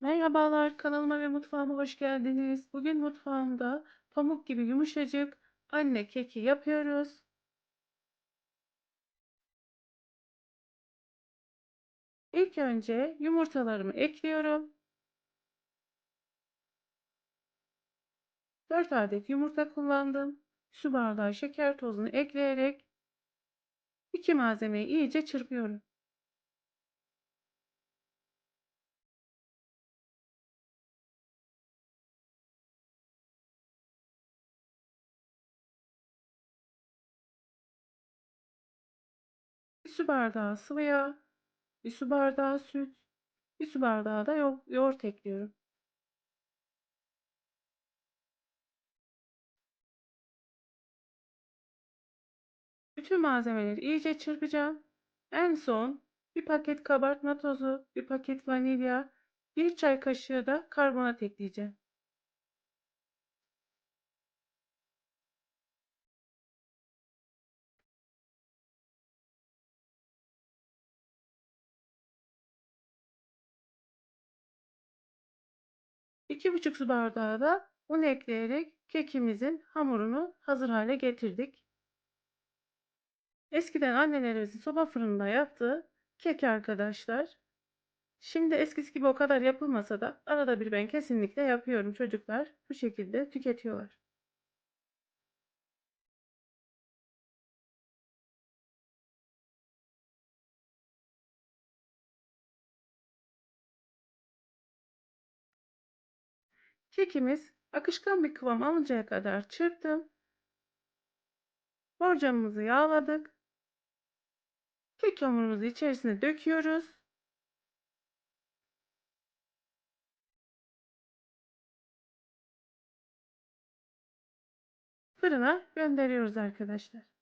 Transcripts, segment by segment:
Merhabalar, kanalıma ve mutfağıma hoş geldiniz. Bugün mutfağımda pamuk gibi yumuşacık anne keki yapıyoruz. İlk önce yumurtalarımı ekliyorum. 4 adet yumurta kullandım. Su bardağı şeker tozunu ekleyerek iki malzemeyi iyice çırpıyorum. Su bardağı sıvı yağ, bir su bardağı süt, bir su bardağı da yo yoğurt ekliyorum. Bütün malzemeleri iyice çırpacağım. En son bir paket kabartma tozu, bir paket vanilya, bir çay kaşığı da karbonat ekleyeceğim. İki buçuk su bardağı da un ekleyerek kekimizin hamurunu hazır hale getirdik. Eskiden annelerimizin soba fırında yaptığı kek arkadaşlar. Şimdi eskisi gibi o kadar yapılmasa da arada bir ben kesinlikle yapıyorum. Çocuklar bu şekilde tüketiyorlar. Kekimiz akışkan bir kıvam alıncaya kadar çırptım. Borcamımızı yağladık. Kek hamurumuzu içerisine döküyoruz. Fırına gönderiyoruz arkadaşlar.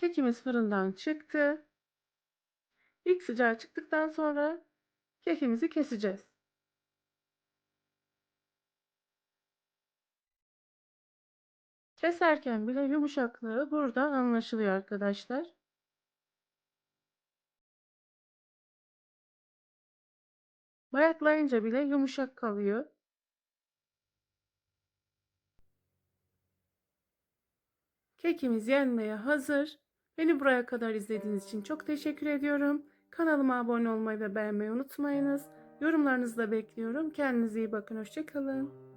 Kekimiz fırından çıktı. İlk sıcağı çıktıktan sonra kekimizi keseceğiz. Keserken bile yumuşaklığı buradan anlaşılıyor arkadaşlar. Bayatlayınca bile yumuşak kalıyor. Kekimiz yenmeye hazır. Beni buraya kadar izlediğiniz için çok teşekkür ediyorum. Kanalıma abone olmayı ve beğenmeyi unutmayınız. Yorumlarınızı da bekliyorum. Kendinize iyi bakın. Hoşçakalın.